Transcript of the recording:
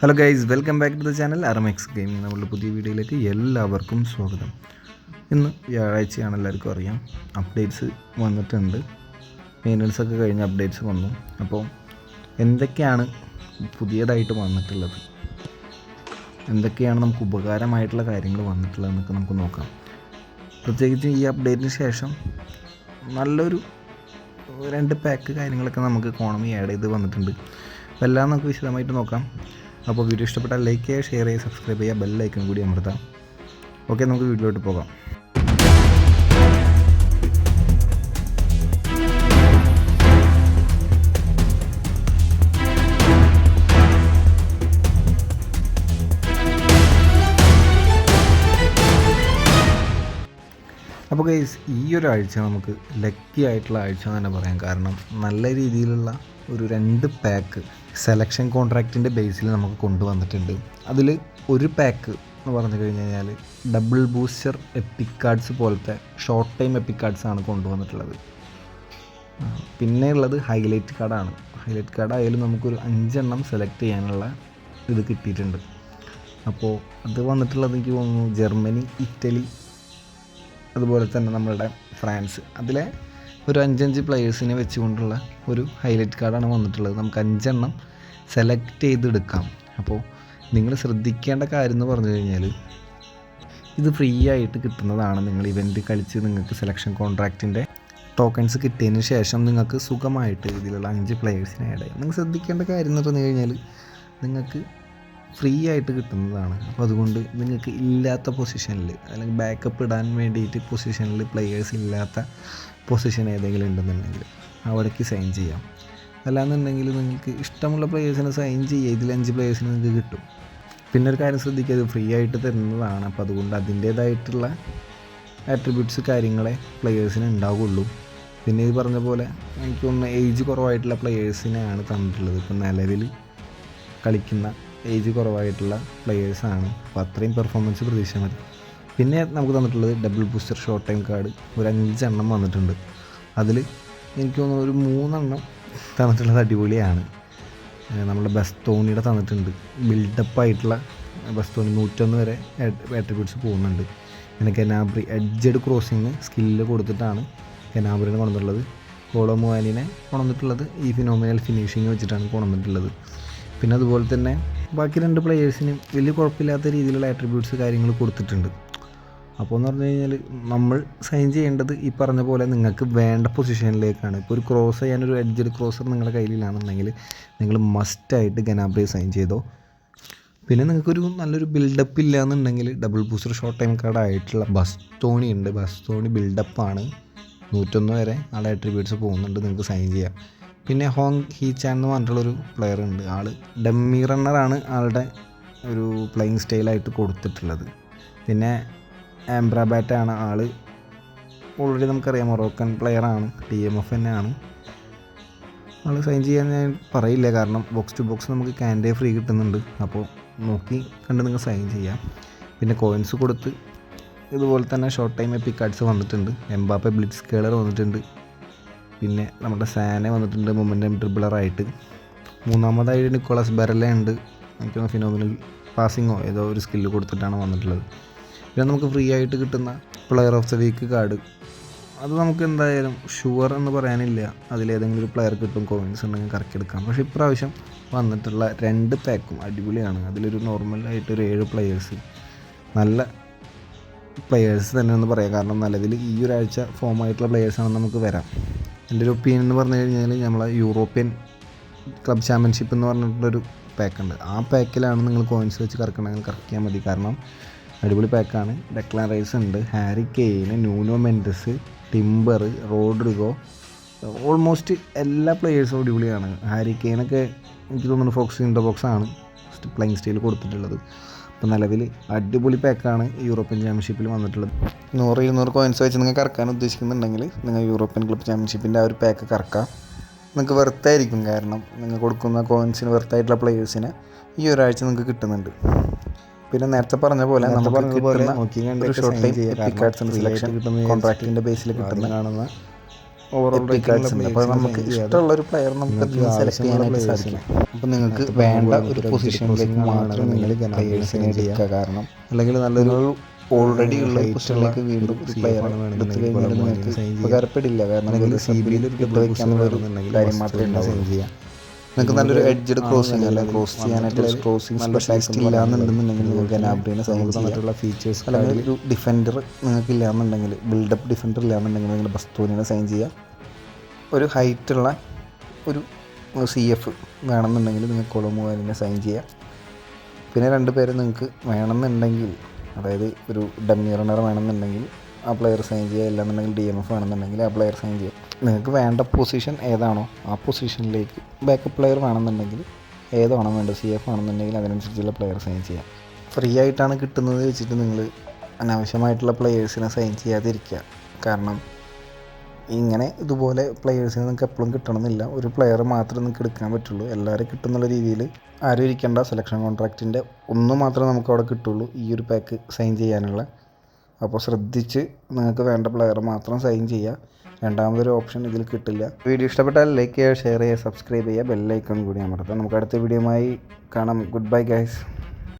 Hello guys welcome back to the channel Aramex gaming നമ്മളുടെ പുതിയ വീഡിയോയിലേക്ക് എല്ലാവർക്കും സ്വാഗതം. ഇന്ന് വ്യാഴാഴ്ചയാണ് എല്ലാവർക്കും അറിയാം. അപ്ഡേറ്റ്സ് വന്നിട്ടുണ്ട്. മെയിനൽസ് ഒക്കെ കഴിഞ്ഞ അപ്ഡേറ്റ്സ് വന്നു. അപ്പോൾ എന്തൊക്കെയാണ് പുതിയതായിട്ട് വന്നിട്ടുള്ളത്? എന്തൊക്കെയാണ് നമുക്ക് ഉപകാരമായിട്ടുള്ള കാര്യങ്ങൾ വന്നിട്ടുള്ളതെന്നൊക്കെ നമുക്ക് നോക്കാം. പ്രത്യേകിച്ച് ഈ അപ്ഡേറ്റിന് ശേഷം നല്ലൊരു രണ്ട് പാക്ക് കാര്യങ്ങളൊക്കെ നമുക്ക് ഇക്കോണമി ആഡ് ചെയ്ത് വന്നിട്ടുണ്ട്. അപ്പോൾ എല്ലാം നമുക്ക് വിശദമായിട്ട് നോക്കാം. അപ്പോൾ വീഡിയോ ഇഷ്ടപ്പെട്ടാൽ ലൈക്ക് ചെയ്യുക ഷെയർ ചെയ്യുക സബ്സ്ക്രൈബ് ചെയ്യുക ബെല്ലൈക്കൺ കൂടി അമർത്താം. ഓക്കെ നമുക്ക് വീഡിയോയിലോട്ട് പോകാം. അപ്പോൾ ഗൈസ് ഈ ഒരു ആഴ്ച നമുക്ക് ലക്കി ആയിട്ടുള്ള ആഴ്ച എന്ന് തന്നെ പറയാം. കാരണം നല്ല രീതിയിലുള്ള ഒരു രണ്ട് പാക്ക് സെലക്ഷൻ കോൺട്രാക്റ്റിന്റെ ബേസിൽ നമുക്ക് കൊണ്ടുവന്നിട്ടുണ്ട്. അതിൽ ഒരു പാക്ക് എന്ന് പറഞ്ഞു കഴിഞ്ഞ് കഴിഞ്ഞാൽ ഡബിൾ ബൂസ്റ്റർ എപ്പിക് കാർഡ്സ് പോലത്തെ ഷോർട്ട് ടൈം എപ്പിക് ആണ് കൊണ്ടുവന്നിട്ടുള്ളത്. പിന്നെ ഉള്ളത് ഹൈലൈറ്റ് കാർഡാണ് ഹൈലൈറ്റ് കാർഡ് ആയാലും നമുക്കൊരു അഞ്ചെണ്ണം സെലക്ട് ചെയ്യാനുള്ള ഇത് കിട്ടിയിട്ടുണ്ട്. അപ്പോൾ അത് വന്നിട്ടുള്ളത് എനിക്ക് തോന്നുന്നു ജർമ്മനി ഇറ്റലി അതുപോലെ തന്നെ നമ്മളുടെ ഫ്രാൻസ്. അതിലെ ഒരു അഞ്ചഞ്ച് പ്ലെയേഴ്സിനെ വെച്ചുകൊണ്ടുള്ള ഒരു ഹൈലൈറ്റ് കാർഡാണ് വന്നിട്ടുള്ളത്. നമുക്ക് അഞ്ചെണ്ണം സെലക്ട് ചെയ്തെടുക്കാം. അപ്പോൾ നിങ്ങൾ ശ്രദ്ധിക്കേണ്ട കാര്യം എന്ന് പറഞ്ഞു കഴിഞ്ഞാൽ ഇത് ഫ്രീ ആയിട്ട് കിട്ടുന്നതാണ് നിങ്ങൾ ഇവന്റ് കളിച്ച് നിങ്ങൾക്ക് സെലക്ഷൻ കോൺട്രാക്റ്റിന്റെ ടോക്കൺസ് കിട്ടിയതിന് ശേഷം നിങ്ങൾക്ക് സുഖമായിട്ട് ഇതിലുള്ള അഞ്ച് പ്ലെയേഴ്സിനെ ആഡ് ചെയ്യാം. നിങ്ങൾ ശ്രദ്ധിക്കേണ്ട കാര്യം എന്ന് പറഞ്ഞു കഴിഞ്ഞാൽ നിങ്ങൾക്ക് ഫ്രീ ആയിട്ട് കിട്ടുന്നതാണ്. അപ്പോൾ അതുകൊണ്ട് നിങ്ങൾക്ക് ഇല്ലാത്ത പൊസിഷനിൽ അല്ലെങ്കിൽ ബാക്കപ്പ് ഇടാൻ വേണ്ടിയിട്ട് പൊസിഷനിൽ പ്ലെയേഴ്സ് ഇല്ലാത്ത പൊസിഷൻ ഏതെങ്കിലും ഉണ്ടെന്നുണ്ടെങ്കിൽ അവിടേക്ക് സൈൻ ചെയ്യാം. അല്ലാന്നുണ്ടെങ്കിൽ നിങ്ങൾക്ക് ഇഷ്ടമുള്ള പ്ലേയേഴ്സിനെ സൈൻ ചെയ്യുക. ഇതിൽ അഞ്ച് പ്ലേയേഴ്സിന് നിങ്ങൾക്ക് കിട്ടും. പിന്നെ ഒരു കാര്യം ശ്രദ്ധിക്കുക അത് ഫ്രീ ആയിട്ട് തരുന്നതാണ്. അപ്പോൾ അതുകൊണ്ട് അതിന്റേതായിട്ടുള്ള ആട്രിബ്യൂട്ട്സ് കാര്യങ്ങളെ പ്ലെയേഴ്സിന് ഉണ്ടാവുകയുള്ളൂ പിന്നെ ഇത് പറഞ്ഞ പോലെ എനിക്ക് തോന്നുന്നു ഏജ് കുറവായിട്ടുള്ള പ്ലെയേഴ്സിനെയാണ് തന്നിട്ടുള്ളത് ഇപ്പം നിലവിൽ കളിക്കുന്ന ഏജ് കുറവായിട്ടുള്ള പ്ലെയേഴ്സാണ് അപ്പോൾ അത്രയും പെർഫോമൻസ് പ്രതീക്ഷ മതി. പിന്നെ നമുക്ക് തന്നിട്ടുള്ളത് double booster short time card ഒരു അഞ്ചെണ്ണം വന്നിട്ടുണ്ട്. അതിൽ എനിക്ക് തോന്നുന്നു ഒരു മൂന്നെണ്ണം തന്നിട്ടുള്ളത് അടിപൊളിയാണ്. നമ്മുടെ ബസ് തോണിയുടെ തന്നിട്ടുണ്ട്. ബിൽഡപ്പ് ആയിട്ടുള്ള ബസ് തോണി നൂറ്റൊന്ന് വരെ ആട്രിബ്യൂട്ട്സ് പോകുന്നുണ്ട്. പിന്നെ കെനാബ്രി എഡ്ജഡ് ക്രോസിങ് സ്കില്ല് കൊടുത്തിട്ടാണ് കെനാബ്രിനെ കൊണ്ടുള്ളത് കോളോ മുവാനിനെ കൊണ്ടുവന്നിട്ടുള്ളത് ഈ ഫിനോമിനൽ ഫിനിഷിങ് വെച്ചിട്ടാണ് കൊണ്ടുവന്നിട്ടുള്ളത്. പിന്നെ അതുപോലെ തന്നെ ബാക്കി രണ്ട് പ്ലെയേഴ്സിനും വലിയ കുഴപ്പമില്ലാത്ത രീതിയിലുള്ള ആട്രിബ്യൂട്ട്സ് കാര്യങ്ങൾ കൊടുത്തിട്ടുണ്ട്. അപ്പോൾ എന്ന് പറഞ്ഞു കഴിഞ്ഞാൽ നമ്മൾ സൈൻ ചെയ്യേണ്ടത് ഈ പറഞ്ഞ പോലെ നിങ്ങൾക്ക് വേണ്ട പൊസിഷനിലേക്കാണ് ഇപ്പോൾ ഒരു ക്രോസ് ചെയ്യാൻ ഒരു എഡ്ജഡ് ക്രോസർ നിങ്ങളുടെ കയ്യിലാണെന്നുണ്ടെങ്കിൽ നിങ്ങൾ മസ്റ്റായിട്ട് ഗനാബ്രി സൈൻ ചെയ്തോ. പിന്നെ നിങ്ങൾക്കൊരു നല്ലൊരു ബിൽഡപ്പ് ഇല്ല എന്നുണ്ടെങ്കിൽ double booster short time card ആയിട്ടുള്ള ബസ് ബസ്തോണി ഉണ്ട്. ബസ് ബസ്തോണി ബിൽഡപ്പാണ് നൂറ്റൊന്ന് വരെ ആളെ അട്രിബ്യൂട്ട്സ് പോകുന്നുണ്ട് നിങ്ങൾക്ക് സൈൻ ചെയ്യാം. പിന്നെ ഹോങ് ഹീ ചാൻ എന്ന് പറഞ്ഞിട്ടുള്ളൊരു പ്ലെയർ ഉണ്ട്. ആൾ ഡമ്മി റണ്ണറാണ് ആളുടെ ഒരു പ്ലേയിങ് സ്റ്റൈലായിട്ട് കൊടുത്തിട്ടുള്ളത്. പിന്നെ ആംബ്രാബാറ്റാണ് ആൾ. ഓൾറെഡി നമുക്കറിയാം മൊറോക്കൻ പ്ലെയറാണ് ടി എം എഫ് ആണ് ആൾ സൈൻ ചെയ്യാൻ ഞാൻ പറയില്ല കാരണം ബോക്സ് ടു ബോക്സ് നമുക്ക് ക്യാൻഡേ ഫ്രീ കിട്ടുന്നുണ്ട്. അപ്പോൾ നോക്കി കണ്ട് നിങ്ങൾ സൈൻ ചെയ്യാം. പിന്നെ കോയിൻസ് കൊടുത്ത് ഇതുപോലെ തന്നെ ഷോർട്ട് ടൈം എപ്പി കാർഡ്സ് വന്നിട്ടുണ്ട്. എംബാപ്പ ബ്ലിറ്റ്സ് കേളർ വന്നിട്ടുണ്ട്. പിന്നെ നമ്മുടെ സാനെ വന്നിട്ടുണ്ട് മൊമെന്റം ട്രിബിളറായിട്ട് മൂന്നാമതായിട്ട് നിക്കോളസ് ബെറല ഉണ്ട് എനിക്ക് ഫിനോമിനൽ പാസിങ്ങോ ഏതോ ഒരു സ്കില്ല് കൊടുത്തിട്ടാണ് വന്നിട്ടുള്ളത്. പിന്നെ നമുക്ക് ഫ്രീ ആയിട്ട് കിട്ടുന്ന player of the week card അത് നമുക്ക് എന്തായാലും ഷുവർ എന്ന് പറയാനില്ല. അതിലേതെങ്കിലും ഒരു പ്ലെയർ കിട്ടും കോയിൻസ് ഉണ്ടെങ്കിൽ കറക്കിയെടുക്കാം പക്ഷേ ഇപ്രാവശ്യം വന്നിട്ടുള്ള രണ്ട് പാക്കും അടിപൊളിയാണ്. അതിലൊരു നോർമലായിട്ട് ഒരു ഏഴ് പ്ലെയേഴ്സ് നല്ല പ്ലെയേഴ്സ് തന്നെ എന്ന് പറയാം. കാരണം നല്ലതിൽ ഈ ഒരാഴ്ച ഫോം ആയിട്ടുള്ള പ്ലെയേഴ്സാണ് നമുക്ക് വരാം. എന്റെ ഒരു ഒപ്പീനിയൻ എന്ന് പറഞ്ഞു കഴിഞ്ഞാൽ നമ്മളെ യൂറോപ്യൻ ക്ലബ് ചാമ്പ്യൻഷിപ്പ് എന്ന് പറഞ്ഞിട്ടുള്ളൊരു പാക്കുണ്ട് ആ പാക്കിലാണ് നിങ്ങൾ കോയിൻസ് വെച്ച് കറക്കണമെങ്കിൽ കറക്കിയാൽ മതി. കാരണം അടിപൊളി പാക്കാണ് ഡെക്ലാൻ ഉണ്ട് Harry Kane Nuno Mendes Timber Rodrigo almost എല്ലാ പ്ലെയേഴ്സും അടിപൊളിയാണ്. ഹാരി കെയിനൊക്കെ എനിക്ക് തോന്നുന്നു ഫോക്സ് ഇൻഡോ ബോക്സ് ആണ് പ്ലെയിങ് സ്റ്റൈൽ കൊടുത്തിട്ടുള്ളത്. അപ്പോൾ നിലവിൽ അടിപൊളി പാക്കാണ് യൂറോപ്യൻ ചാമ്പ്യൻഷിപ്പിൽ വന്നിട്ടുള്ളത്. നൂറ് ഇരുന്നൂറ് കോയിൻസ് വെച്ച് നിങ്ങൾക്ക് കറക്കാൻ ഉദ്ദേശിക്കുന്നുണ്ടെങ്കിൽ നിങ്ങൾ യൂറോപ്യൻ ക്ലബ് ചാമ്പ്യൻഷിപ്പിന്റെ ആ ഒരു പാക്ക് കറക്കാം. നിങ്ങൾക്ക് വെറുത്തായിരിക്കും കാരണം നിങ്ങൾ കൊടുക്കുന്ന കോയിൻസിന് വെറുത്തായിട്ടുള്ള പ്ലെയേഴ്സിനെ ഈ ഒരാഴ്ച നിങ്ങൾക്ക് കിട്ടുന്നുണ്ട്. പിന്നെ നേരത്തെ പറഞ്ഞ പോലെ നമ്മൾ പറഞ്ഞ പോലെ ഒരു ഷോർട്ട് ടൈം സെലക്ഷൻ കോൺട്രാക്റ്റിന്റെ ബേസിൽ കിട്ടുന്ന കാണുന്ന ഓവറോൾ അപ്പോൾ നമുക്ക് ഇഷ്ടമുള്ള ഒരു പ്ലെയർ നമുക്ക് സെലക്ട് ചെയ്യാനായിട്ട് സാധിക്കും. അപ്പോൾ നിങ്ങൾക്ക് വേണ്ട ഒരു പൊസിഷനിലേക്ക് മാത്രം നിങ്ങൾ പ്ലെയേഴ്സിനെ എടുക്കുക കാരണം അല്ലെങ്കിൽ നല്ലൊരു ഓൾറെഡി ഉള്ള പൊസിഷനിലേക്ക് വീണ്ടും പ്ലെയർ എടുത്തു കഴിഞ്ഞാൽ നിങ്ങൾക്ക് ഉപകാരപ്പെടില്ല. കാരണം നിങ്ങൾക്ക് സി ബിയിൽ ഒരു വെക്കാന്നുള്ള ഒരു കാര്യം മാത്രമേ ഉണ്ടാവുള്ളൂ. നിങ്ങൾക്ക് നല്ലൊരു എഡ്ജഡ് ക്രോസിംഗ് അല്ല? ക്രോസ് ചെയ്യാനായിട്ട് ക്രോസിംഗ് സ്പെഷ്യലിസ്റ്റ് ഇല്ലാന്നുണ്ടെന്നുണ്ടെങ്കിൽ നിങ്ങൾക്ക് ഗനാബ്രീനെ സൈൻ ചെയ്യാം. മറ്റുള്ള ഫീച്ചേഴ്സ് അല്ലെങ്കിൽ ഒരു ഡിഫൻഡർ നിങ്ങൾക്ക് ഇല്ലാന്നുണ്ടെങ്കിൽ ബിൽഡപ്പ് ഡിഫൻഡർ ഇല്ലാന്നുണ്ടെങ്കിൽ നിങ്ങൾ ബസ്തൂനിനെ സൈൻ ചെയ്യുക ഒരു ഹൈറ്റുള്ള ഒരു സി എഫ് വേണമെന്നുണ്ടെങ്കിൽ നിങ്ങൾ കൊളമുവാലിനെ സൈൻ ചെയ്യാം. പിന്നെ രണ്ട് പേര് നിങ്ങൾക്ക് വേണമെന്നുണ്ടെങ്കിൽ അതായത് ഒരു ഡമ്മി റണ്ണർ വേണമെന്നുണ്ടെങ്കിൽ ആ പ്ലെയർ സൈൻ ചെയ്യുക ഇല്ലാന്നുണ്ടെങ്കിൽ ഡി എം എഫ് വേണമെന്നുണ്ടെങ്കിൽ ആ പ്ലെയർ സൈൻ ചെയ്യുക നിങ്ങൾക്ക് വേണ്ട പൊസിഷൻ ഏതാണോ ആ പൊസിഷനിലേക്ക് ബാക്കപ്പ് പ്ലെയർ വേണമെന്നുണ്ടെങ്കിൽ ഏതാണോ വേണ്ടത്? സി എഫ് ആണെന്നുണ്ടെങ്കിൽ അതിനനുസരിച്ചുള്ള പ്ലെയർ സൈൻ ചെയ്യാം. ഫ്രീ ആയിട്ടാണ് കിട്ടുന്നത് വെച്ചിട്ട് നിങ്ങൾ അനാവശ്യമായിട്ടുള്ള പ്ലെയേഴ്സിനെ സൈൻ ചെയ്യാതിരിക്കുക. കാരണം ഇങ്ങനെ ഇതുപോലെ പ്ലെയേഴ്സിനെ നിങ്ങൾക്ക് എപ്പോഴും കിട്ടണമെന്നില്ല. ഒരു പ്ലെയർ മാത്രമേ നിങ്ങൾക്ക് എടുക്കാൻ പറ്റുള്ളൂ. എല്ലാവരും കിട്ടുന്നുള്ള രീതിയിൽ ആരും ഇരിക്കേണ്ട. സെലക്ഷൻ കോൺട്രാക്റ്റിന്റെ ഒന്ന് മാത്രമേ നമുക്ക് അവിടെ കിട്ടുള്ളൂ. ഈ ഒരു പാക്ക് സൈൻ ചെയ്യാനുള്ള. അപ്പോൾ ശ്രദ്ധിച്ച് നിങ്ങൾക്ക് വേണ്ട പ്ലെയർ മാത്രം സൈൻ ചെയ്യുക. രണ്ടാമതൊരു ഓപ്ഷൻ ഇതിൽ കിട്ടില്ല. വീഡിയോ ഇഷ്ടപ്പെട്ടാൽ ലൈക്ക് ചെയ്യുക ഷെയർ ചെയ്യുക സബ്സ്ക്രൈബ് ചെയ്യുക ബെല്ലൈക്കൺ കൂടി അമർത്താം നമുക്ക് അടുത്ത വീഡിയോയുമായി കാണാം. Good bye guys